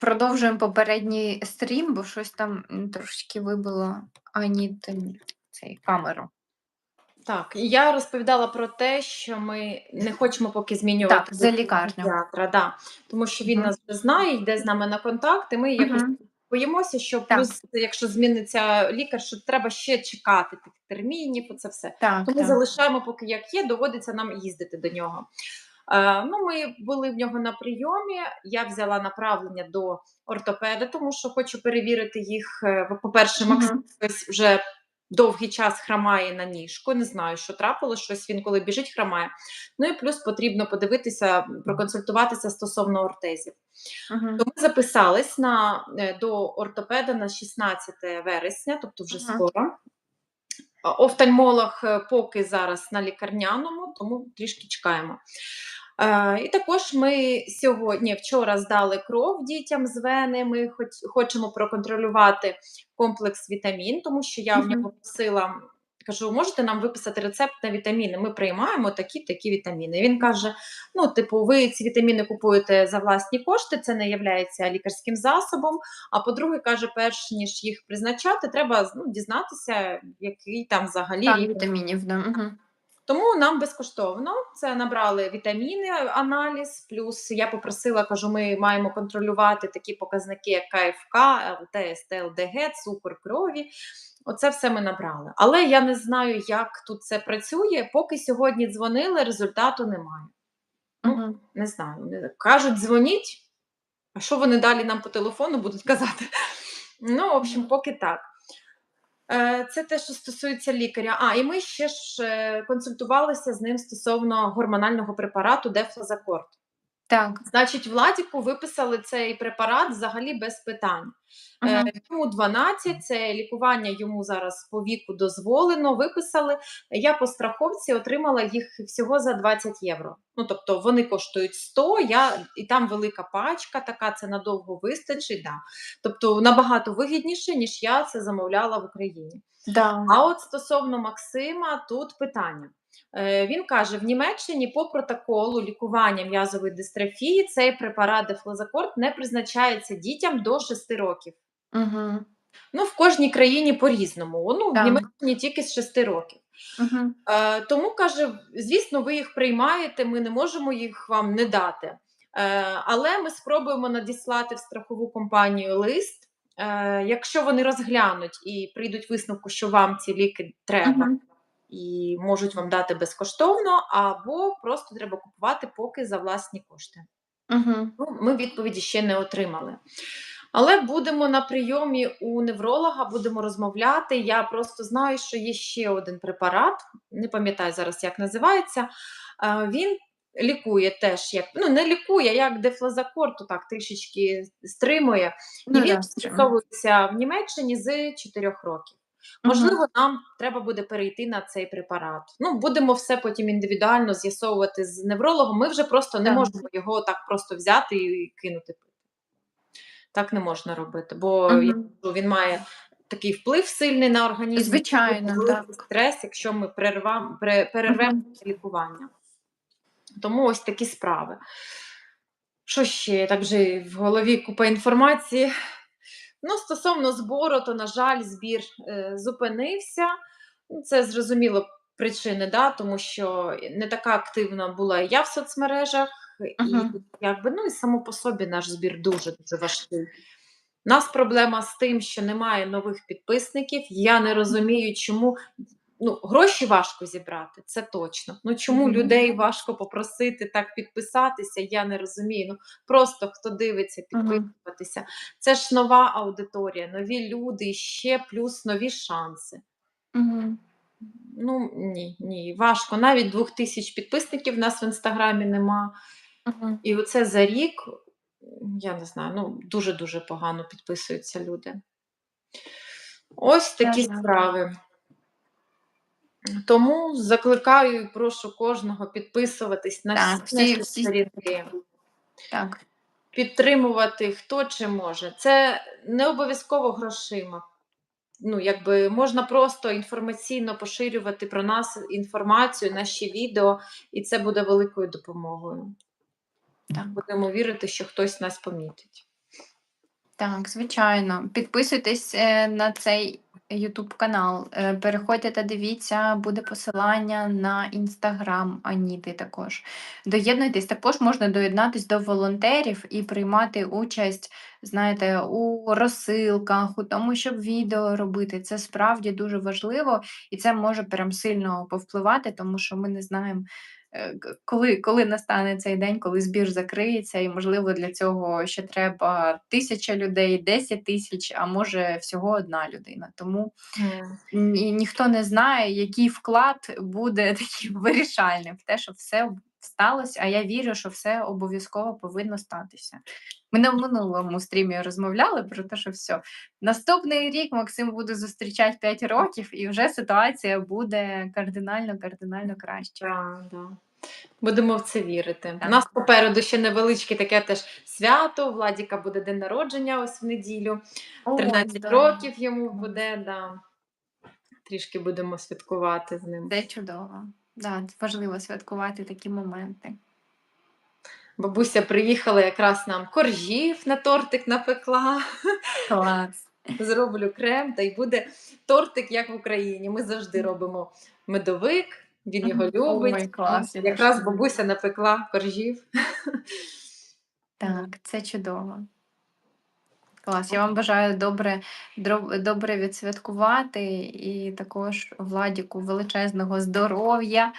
Продовжуємо попередній стрім, бо щось там м, трошечки вибило Ані цей камеру. Так, і я розповідала про те, що ми не хочемо поки змінювати Так, за лікарню. психіатра, да, тому що він Мгм. нас вже знає, йде з нами на контакт, і ми якось Мгм. боїмося, що Так. плюс, якщо зміниться лікар, що треба ще чекати тих термінів, оце все. Так, Тому так. залишаємо, поки як є, доводиться нам їздити до нього. Е, ну, ми були в нього на прийомі. Я взяла направлення до ортопеда, тому що хочу перевірити їх. Е, По-перше. Максим вже довгий час хромає на ніжку. Не знаю, що трапилось, щось він коли біжить, хромає. Ну і плюс потрібно подивитися, проконсультуватися стосовно ортезів. Мгм. То ми записались на, е, до ортопеда на 16 вересня, тобто вже Ага. скоро. А Офтальмолог поки зараз на лікарняному, тому трішки чекаємо. Е, і також ми сьогодні, вчора здали кров дітям з вени. Ми хоч, хочемо проконтролювати комплекс вітамін, тому що я в нього просила. Кажу, можете нам виписати рецепт на вітаміни? Ми приймаємо такі такі вітаміни. Він каже: ну, типу, ви ці вітаміни купуєте за власні кошти, це не є лікарським засобом. А по-друге, каже, перш ніж їх призначати, треба ну, дізнатися, який там взагалі Так, вітамінів, да. Мгм. Тому нам безкоштовно це набрали вітаміни, аналіз. Плюс я попросила, кажу, ми маємо контролювати такі показники, як КФК, ЛТ, СТЛДГ, цукор крові. Оце все ми набрали. Але я не знаю, як тут це працює. Поки сьогодні дзвонили, результату немає. Ну, Мгм. Не знаю. Кажуть, дзвоніть. А що вони далі нам по телефону будуть казати? Ну, в общем, поки так. Е, Це те, що стосується лікаря. А, і ми ще ж е, консультувалися з ним стосовно гормонального препарату Дефлазакорд. Так. Значить, Владіку виписали цей препарат взагалі без питань. Е, Мгм. Йому 12, це лікування йому зараз по віку дозволено. Виписали. Я по страховці отримала їх всього за 20 євро. Ну тобто вони коштують 100, я, і там велика пачка, така це надовго вистачить. Да. Тобто набагато вигідніше, ніж я це замовляла в Україні. Да. А от стосовно Максима, тут питання. Е, Він каже: в Німеччині по протоколу лікування м'язової дистрофії цей препарат дефлазакорд не призначається дітям до 6 років. Мгм. Ну, в кожній країні по-різному. Ну, в Німеччині тільки з 6 років. Мгм. Е, тому каже: звісно, ви їх приймаєте, ми не можемо їх вам не дати. Е, але ми спробуємо надіслати в страхову компанію лист. Е, якщо вони розглянуть і прийдуть висновку, що вам ці ліки треба, Мгм. І можуть вам дати безкоштовно, або просто треба купувати поки за власні кошти. Мгм. Ну, ми відповіді ще не отримали. Але будемо на прийомі у невролога, будемо розмовляти. Я просто знаю, що є ще один препарат, не пам'ятаю зараз, як називається. Е, Він лікує теж, як ну не лікує, як дефлазакор, то так трішечки стримує. І Ну, він застосовується в Німеччині з 4 років. Можливо, нам треба буде перейти на цей препарат. Ну, будемо все потім індивідуально з'ясовувати з неврологом. Ми вже просто не можемо його так просто взяти і кинути пити. Так не можна робити, бо він має такий вплив сильний на організм. Звичайно, так. стрес, якщо ми перервемо Мгм. лікування. Тому ось такі справи. Що ще? Так же в голові купа інформації. Ну, стосовно збору, то, на жаль, збір е, зупинився. Ну, Це зрозуміло причини, да, тому що не така активна була і я в соцмережах, і якби, ну, і само по собі наш збір дуже дуже важкий. У нас проблема з тим, що немає нових підписників. Я не розумію, чому ну, гроші важко зібрати, це точно. Ну чому Мгм. людей важко попросити так підписатися? Я не розумію. Ну просто хто дивиться, підписуватися. Це ж нова аудиторія, нові люди, ще плюс нові шанси. Мгм. Ну ні, ні, важко. Навіть двох тисяч підписників в нас в інстаграмі нема. Мгм. І оце за рік, я не знаю, ну дуже-дуже погано підписуються люди. Ось такі Ага. справи. Тому закликаю і прошу кожного підписуватись на Так, всі всі- сторінки, Так. підтримувати хто чи може. Це не обов'язково грошима. Ну, якби можна просто інформаційно поширювати про нас інформацію, наші відео, і це буде великою допомогою. Так. Будемо вірити, що хтось нас помітить. Так, звичайно. Підписуйтесь, е, на цей YouTube канал, е, переходьте та дивіться, буде посилання на інстаграм Аніти також. Доєднуйтесь, також можна доєднатись до волонтерів і приймати участь, знаєте, у розсилках, у тому, щоб відео робити. Це справді дуже важливо, і це може прям сильно повпливати, тому що ми не знаємо, коли коли настане цей день, коли збір закриється, і, можливо, для цього ще треба тисяча людей, 10 тисяч, а може всього одна людина. Тому ні ніхто не знає, який вклад буде таким вирішальним в те, щоб все сталося, а я вірю, що все обов'язково повинно статися. Ми на минулому стрімі розмовляли про те, що всьо, наступний рік Максим буде зустрічати 5 років, і вже ситуація буде кардинально кардинально краще. Да, да. Будемо в це вірити. У нас попереду ще невеличке таке теж свято. У Владіка буде день народження ось в неділю. Ой, 13 да. років йому буде, да. Трішки будемо святкувати з ним. Це чудово. Да, важливо святкувати такі моменти. Бабуся приїхала якраз нам коржів на тортик напекла. Клас. Зроблю крем, та й буде тортик, як в Україні. Ми завжди робимо медовик, він його любить. Ой, клас, Якраз бабуся напекла коржів. Так, це чудово. Клас. Я вам бажаю добре добре відсвяткувати і також Владіку величезного здоров'я.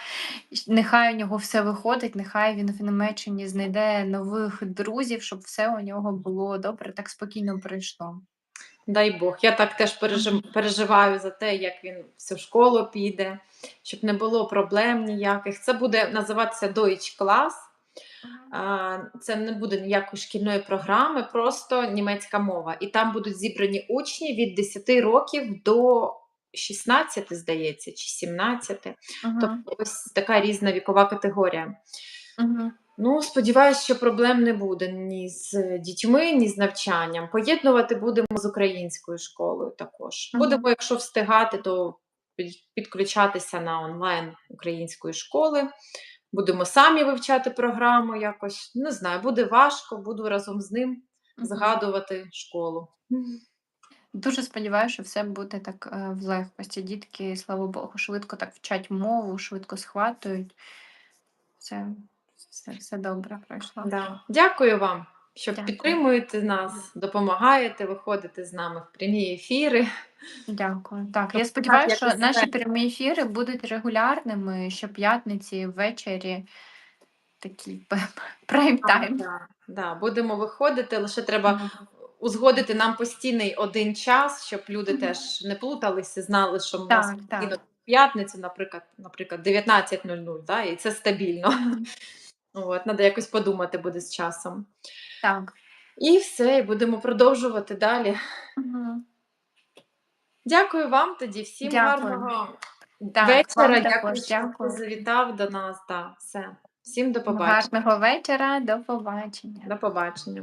Нехай у нього все виходить, нехай він в Німеччині знайде нових друзів, щоб все у нього було добре, так спокійно пройшло. Дай Бог. Я так теж пережи переживаю за те, як він всю школу піде, щоб не було проблем ніяких. Це буде називатися Deutsch Class. Це не буде ніякої шкільної програми, просто німецька мова. І там будуть зібрані учні від 10 років до 16, здається, чи 17. Мгм. Тобто ось така різна вікова категорія. Мгм. Ну, сподіваюся, що проблем не буде ні з дітьми, ні з навчанням. Поєднувати будемо з українською школою також. Будемо, якщо встигати, то підключатися на онлайн української школи. Будемо самі вивчати програму якось. Не знаю, буде важко, буду разом з ним згадувати школу. Дуже сподіваюся, що все буде так, е, в легкості. Дітки, слава Богу, швидко так вчать мову, швидко схватують. Все все все добре пройшло. Да. Дякую вам, що Дякую. підтримуєте нас, допомагаєте, виходите з нами в прямі ефіри. Дякую. Так, я Так, сподіваюся, що наші прямі ефіри будуть регулярними, щоп'ятниці ввечері такий прайм-тайм. Да, да, будемо виходити, лише треба узгодити нам постійний один час, щоб люди теж не плуталися, знали, що нас Так, так. п'ятницю, наприклад, наприклад, 19.00, да, і це стабільно. От, треба якось подумати буде з часом. Так. І все, і будемо продовжувати далі. Угу. Дякую вам тоді, всім Дякую. гарного Так, вечора. Дякую, також що дякую. завітав до нас. Так, все. Всім до побачення. Гарного вечора, до побачення. До побачення.